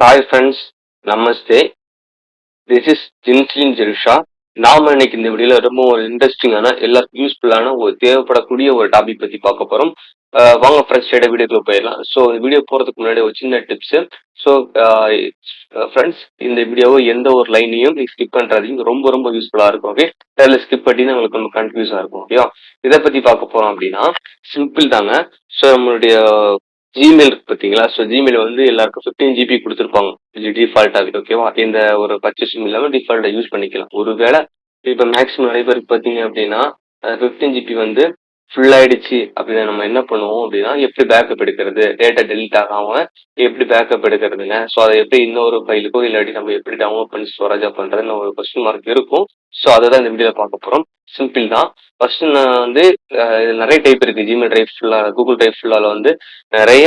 Hi friends namaste this is Jinslin Jerusha நாம இன்னைக்கு இந்த வீடியோல ரொம்ப ஒரு இன்ட்ரெஸ்டிங்கான எல்லாருக்கும் யூஸ்ஃபுல்லான ஒரு தேவைப்படக்கூடிய ஒரு டாபிக் பத்தி பார்க்க போறோம். வாங்க ஃப்ரெண்ட்ஸ் ஸ்டேட வீடியோக்குள்ள போயிடலாம். ஸோ வீடியோ போறதுக்கு முன்னாடி ஒரு சின்ன டிப்ஸ் ஸோ ஃப்ரெண்ட்ஸ் இந்த வீடியோவை எந்த ஒரு லைனையும் நீ ஸ்கிப் பண்றதையும் ரொம்ப ரொம்ப யூஸ்ஃபுல்லா இருக்கும் ஓகே அதில் ஸ்கிப் பண்ணி உங்களுக்கு ரொம்ப கன்ஃபியூஸா இருக்கும் ஓகேவா இதை பத்தி பார்க்க போறோம் அப்படின்னா சிம்பிள் தாங்க. ஸோ நம்மளுடைய ஜிமெயில் இருக்கு பார்த்தீங்களா ஸோ ஜிமெயில் வந்து எல்லாருக்கும் ஃபிஃப்டீன் ஜிபி கொடுத்துருப்பாங்க. இது டிஃபால்ட்டாக ஓகேவா இந்த ஒரு பர்ச்சேஸும் இல்லாமல் டிஃபால்ட்டாக யூஸ் பண்ணிக்கலாம். ஒருவேளை இப்போ மேக்ஸிமம் நிறைய பேருக்கு பார்த்தீங்க அப்படின்னா ஃபிஃப்டீன் ஜிபி வந்து ஃபுல் ஆயிடுச்சு அப்படின்னா நம்ம என்ன பண்ணுவோம் அப்படின்னா எப்படி பேக்கப் எடுக்கிறது? டேட்டா டெலிட் ஆகாம எப்படி பேக்கப் எடுக்கிறதுங்க? ஸோ அதை எப்படி இன்னொரு ஃபைலுக்கோ இல்லாட்டி நம்ம எப்படி டவுன்லோட் பண்ணி ஸ்டோரேஜா பண்றதுன்னு ஒரு கொஸ்டின் மார்க் இருக்கும். ஸோ அதை தான் இந்த வீடியோவில் பார்க்க போகிறோம் சிம்பிள் தான். ஃபர்ஸ்ட் நான் வந்து நிறைய டைப் இருக்கு. ஜிமெயில் டைப் ஃபுல்லாக கூகுள் டைப் ஃபுல்லால வந்து நிறைய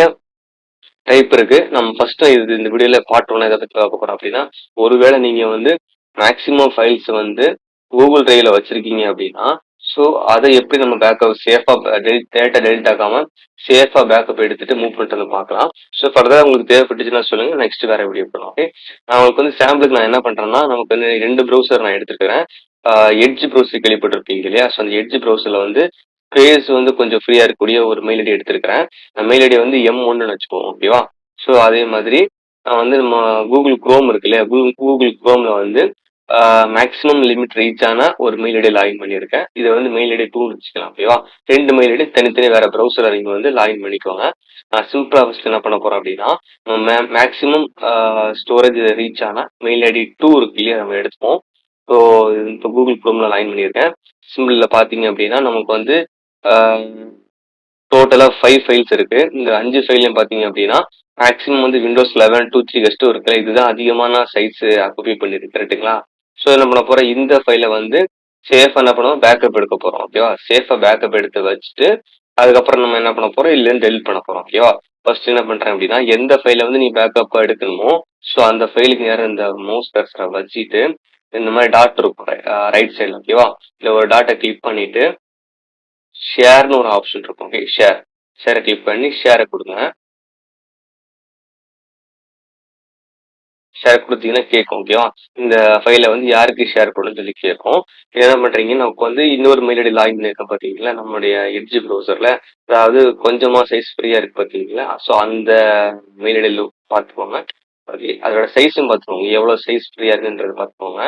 டைப் இருக்கு. நம்ம ஃபர்ஸ்ட் இது இந்த வீடியோல பார்ட் ஒன் எதை பற்றி பார்க்க போறோம் அப்படின்னா ஒருவேளை நீங்க வந்து மேக்சிமம் ஃபைல்ஸ் வந்து கூகுள் டிரைவ்ல வச்சிருக்கீங்க அப்படின்னா ஸோ அதை எப்படி நம்ம பேக்கப் சேஃபாக டேட்டா டெலிட் ஆகாம சேஃபாக பேக்கப் எடுத்துட்டு மூவ் பண்ணிட்டு வந்து பார்க்கலாம். ஸோ ஃபர்தராக உங்களுக்கு தேவைப்பட்டுச்சுன்னா சொல்லுங்க. நெக்ஸ்ட் வேற வீடியோ பண்ணலாம் ஓகே நான் உங்களுக்கு வந்து சாம்பிளுக்கு நான் என்ன பண்றேன்னா நமக்கு வந்து ரெண்டு ப்ரௌசர் நான் எடுத்துக்கிறேன் எட்ஜ் ப்ரௌசர் கேள்விப்பட்டிருப்பீங்க இல்லையா? ஸோ அந்த எட்ஜ் ப்ரௌசர்ல வந்து ஸ்பேஸ் வந்து கொஞ்சம் ஃப்ரீயா இருக்கக்கூடிய ஒரு மெயில் ஐடி எடுத்திருக்கிறேன். மெயில் ஐடி வந்து எம் ஒன்னு வச்சுக்கோம் ஓகேவா ஸோ அதே மாதிரி நான் வந்து நம்ம கூகுள் குரோம் இருக்கு இல்லையா? கூகுள் கூகுள் குரோம்ல வந்து மேக்ஸிமம் லிமிட் ரீச் ஆன ஒரு மெயில் ஐடி லாகின் பண்ணியிருக்கேன். இதை வந்து மெயில் ஐடி டூ வச்சுக்கலாம் ஓகேவா ரெண்டு மெயில் ஐடி தனித்தனி வேற ப்ரௌசர் நீங்க வந்து லாகின் பண்ணிக்கோங்க. நான் சிம்பிளா ஆஃபீஸ் என்ன பண்ண போறோம் அப்படின்னா மேக்ஸிமம் ஸ்டோரேஜ் ரீச் ஆனால் மெயில் ஐடி டூ இருக்கு இல்லையா நம்ம எடுத்துப்போம். ஸோ இப்போ கூகுள் குரோம்ல லாகின் பண்ணியிருக்கேன். சிம்பிளில் பார்த்தீங்க அப்படின்னா நமக்கு வந்து டோட்டலாக ஃபைவ் ஃபைல்ஸ் இருக்கு. இந்த அஞ்சு ஃபைலையும் பார்த்தீங்க அப்படின்னா மேக்ஸிமம் வந்து விண்டோஸ் லெவன் டூ த்ரீ கஸ்ட்டும் இருக்குல்ல இதுதான் அதிகமான சைஸ் ஆக்குபை பண்ணிருக்கு கரெக்ட்டுங்களா ஸோ என்ன பண்ண போறோம்? இந்த ஃபைலை வந்து சேஃபாக என்ன பண்ணுவோம்? பேக்கப் எடுக்க போறோம் ஓகேவா சேஃபாக பேக்கப் எடுத்து வச்சுட்டு அதுக்கப்புறம் நம்ம என்ன பண்ண போறோம்? இல்லைன்னு டெலிட் பண்ண போறோம் ஓகேவா ஃபர்ஸ்ட் என்ன பண்ணுறேன் அப்படின்னா எந்த ஃபைலை வந்து நீ பேக்கப் எடுக்கணுமோ ஸோ அந்த ஃபைலுக்கு நேரம் இந்த மவுஸ் கர்சரை வச்சுட்டு இந்த மாதிரி டாட் இருக்கும் ரைட் சைடில் ஓகேவா இந்த ஒரு டாட்டை கிளிக் பண்ணிட்டு ஷேர்னு ஒரு ஆப்ஷன் இருக்கும் ஓகே ஷேர் ஷேரை கிளிக் பண்ணி ஷேரை கொடுங்க. ஷேர் கொடுத்தீங்கன்னா கேட்கும் ஓகேவா இந்த ஃபைலை வந்து யாருக்கு ஷேர் பண்ணணும்னு சொல்லி கேட்கும். என்ன பண்றீங்க நமக்கு வந்து இன்னொரு மெயில் ஐடி லாகின் பண்ணிருக்கேன் பார்த்தீங்களா? நம்மளுடைய எட்ஜ் ப்ரௌசர்ல அதாவது கொஞ்சமா சைஸ் ஃப்ரீயா இருக்கு பார்த்தீங்களா? ஸோ அந்த மெயில் ஐடியில் பார்த்துக்கோங்க. ஓகே அதோட சைஸும் பார்த்துக்கோங்க. எவ்வளோ சைஸ் ஃப்ரீயா இருக்குன்றது பார்த்துக்கோங்க.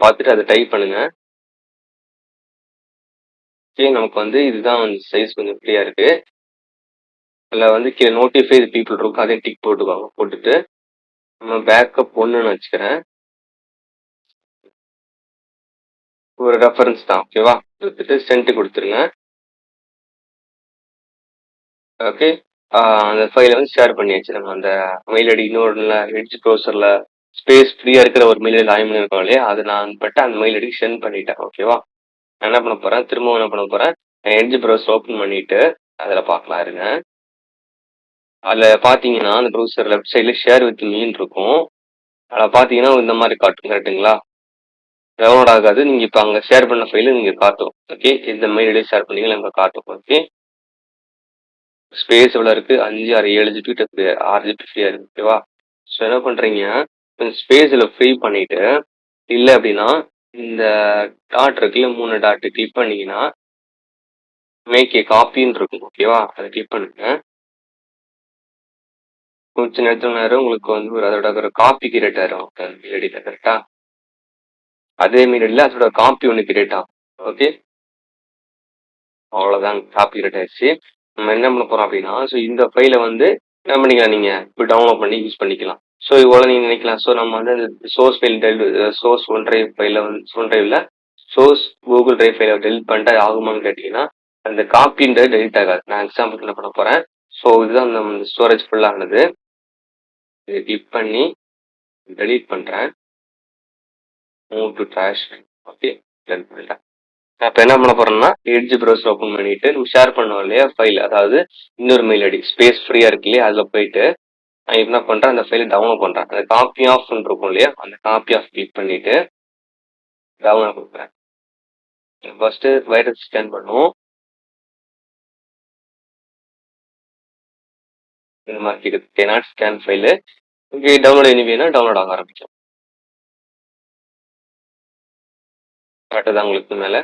பார்த்துட்டு அதை டைப் பண்ணுங்க. ஓகே நமக்கு வந்து இதுதான் சைஸ் கொஞ்சம் ஃப்ரீயா இருக்கு. அதில் வந்து கீழே நோட்டிஃபை பீப்புள் இருக்கும். அதையும் டிக் போட்டுக்கோங்க. போட்டுட்டு நம்ம பேக்கப் ஒன்றுன்னு வச்சுக்கிறேன். ஒரு ரெஃபரன்ஸ் தான் ஓகேவா கொடுத்துட்டு சென்ட் கொடுத்துருங்க. ஓகே அந்த ஃபைலை வந்து ஷேர் பண்ணியாச்சு. நம்ம அந்த மெயில் ஐடி இன்னொரு எட்ஜ் ப்ரௌசரில் ஸ்பேஸ் ஃப்ரீயாக இருக்கிற ஒரு மெயில் ஐடி ஆயிரம் இருக்கோம் இல்லையா? அதை நான் பட்டு அந்த மெயில் ஐடிக்கு சென்ட் பண்ணிட்டேன் ஓகேவா நான் என்ன பண்ண போகிறேன் திரும்பவும் என்ன பண்ண போகிறேன் எட்ஜ் ப்ரௌசர் ஓப்பன் பண்ணிவிட்டு அதில் பார்க்கலாம் இருங்க. அதில் பார்த்தீங்கன்னா அந்த ப்ரௌசர் லெஃப்ட் சைடில் ஷேர் வித் மீன் இருக்கும். அதில் பார்த்தீங்கன்னா இந்த மாதிரி காட்டும் கரெக்டுங்களா டவுன்லோட் ஆகாது. நீங்கள் இப்போ அங்கே ஷேர் பண்ண ஃபைலு நீங்கள் காட்டும். ஓகே இந்த மெயிலே ஷேர் பண்ணீங்களா அங்கே காட்டும். ஓகே ஸ்பேஸ் எவ்வளோ இருக்குது அஞ்சு ஆறு ஏழு ஜிபி ஃப்ரீ ஆறு ஜிபி ஃப்ரீயாக இருக்குது ஓகேவா ஸோ என்ன பண்ணுறீங்க ஸ்பேஸில் ஃப்ரீ பண்ணிவிட்டு இல்லை அப்படின்னா இந்த டாட் இருக்குல்ல மூணு டாட்டு கிளிக் பண்ணிங்கன்னா மேக் ஏ காப்பின்னு இருக்கும் ஓகேவா அதை கிளிக் பண்ணுங்கள் கொஞ்ச நேரத்துல நேரம் உங்களுக்கு வந்து ஒரு அதோட ஒரு காப்பி கிரியேட் ஆயிரும் மெயிலடியில் கரெக்டா அதே மெயிலடியில் அதோட காப்பி ஒன்று கிரியேட் ஆகும். ஓகே? அவ்வளோதான் காப்பி கிரியேட் ஆயிடுச்சு. நம்ம என்ன பண்ண போறோம் அப்படின்னா ஸோ இந்த ஃபைலை வந்து என்ன பண்ணிக்கலாம் நீங்க இப்போ டவுன்லோட் பண்ணி யூஸ் பண்ணிக்கலாம். ஸோ இவ்வளோ நீங்க நினைக்கலாம். ஸோ நம்ம வந்து source file source one drive ஃபைல வந்து ஒன் டிரைவ்ல சோர்ஸ் கூகுள் ட்ரைவ் ஃபைல டெலிட் பண்ணிட்டு ஆகுமான்னு கேட்டீங்கன்னா அந்த காப்பின்றது டெலிட் ஆகாது. நான் எக்ஸாம்பிள் என்ன பண்ண போறேன்? ஸோ இதுதான் நம்ம ஸ்டோரேஜ் ஃபுல்லானது இதை கிளிக் பண்ணி டெலீட் பண்ணுறேன் move to trash okay delete பண்ணிட்டேன். அப்போ என்ன பண்ண போறோம்னா எட்ஜ் ப்ரௌசர் ஓப்பன் பண்ணிட்டு நம்ம ஷேர் பண்ணோம் இல்லையா ஃபைல் அதாவது இன்னொரு மெயில் ஐடி ஸ்பேஸ் ஃப்ரீயாக இருக்கு இல்லையா அதில் போயிட்டு நான் என்ன பண்ணுறேன் அந்த ஃபைலை டவுன்லோட் பண்ணுறேன் அந்த காப்பி ஆஃப் இருக்கும் இல்லையா அந்த காப்பி ஆஃப் கிளிக் பண்ணிட்டு டவுன்லோட் கொடுக்குறேன். ஃபர்ஸ்ட் வைரஸ் ஸ்கேன் பண்ணுவோம். இந்த மாதிரி cannot scan file okay download எனிவேனா download ஆக ஆரம்பிக்கும். கரெக்டாக தான் உங்களுக்கு மேலே.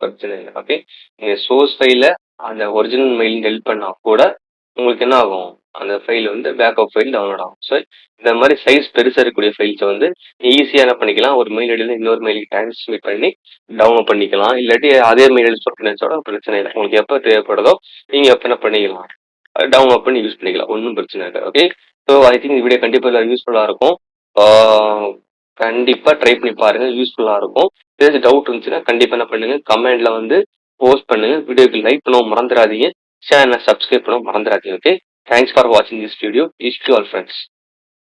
பிரச்சனை இல்லை. ஓகே நீங்கள் சோர்ஸ் ஃபைலில் அந்த ஒரிஜினல் மெயில் டெலிட் பண்ணால் கூட உங்களுக்கு என்ன ஆகும்? அந்த ஃபைல் வந்து பேக்கப் ஃபைல் டவுன்லோட் ஆகும். ஸோ இந்த மாதிரி சைஸ் பெருசாக இருக்கக்கூடிய ஃபைல்ஸை வந்து ஈஸியாக என்ன பண்ணிக்கலாம்? ஒரு மெயில் ஐடியில் இன்னொரு மெயிலுக்கு டிரான்ஸ்மிட் பண்ணி டவுன்லோட் பண்ணிக்கலாம். இல்லாட்டி அதே மெயில் ஐடி ஸ்டோர் பண்ணி பிரச்சனை இல்லை. உங்களுக்கு எப்போ தேவைப்படுதோ நீங்கள் எப்போ என்ன பண்ணிக்கலாம். டவுன்லோட் பண்ணி யூஸ் பண்ணிக்கலாம். ஒன்றும் பிரச்சனை இல்லை. ஓகே ஸோ ஐ திங்க் இந்த வீடியோ கண்டிப்பாக எல்லாம் யூஸ்ஃபுல்லாக இருக்கும். கண்டிப்பாக ட்ரை பண்ணி பாருங்கள் யூஸ்ஃபுல்லாக இருக்கும். ஏதாச்சும் டவுட் இருந்துச்சுன்னா கண்டிப்பாக என்ன பண்ணுங்கள் கமெண்டில் வந்து போஸ்ட் பண்ணுங்க. வீடியோக்கு லைக் பண்ணவும் மறந்துடாதீங்க. சேனலை சப்ஸ்கிரைப் பண்ணவும் மறந்துடாதீங்க. ஓகே தேங்க்ஸ் ஃபார் வாட்சிங் this video is to all friends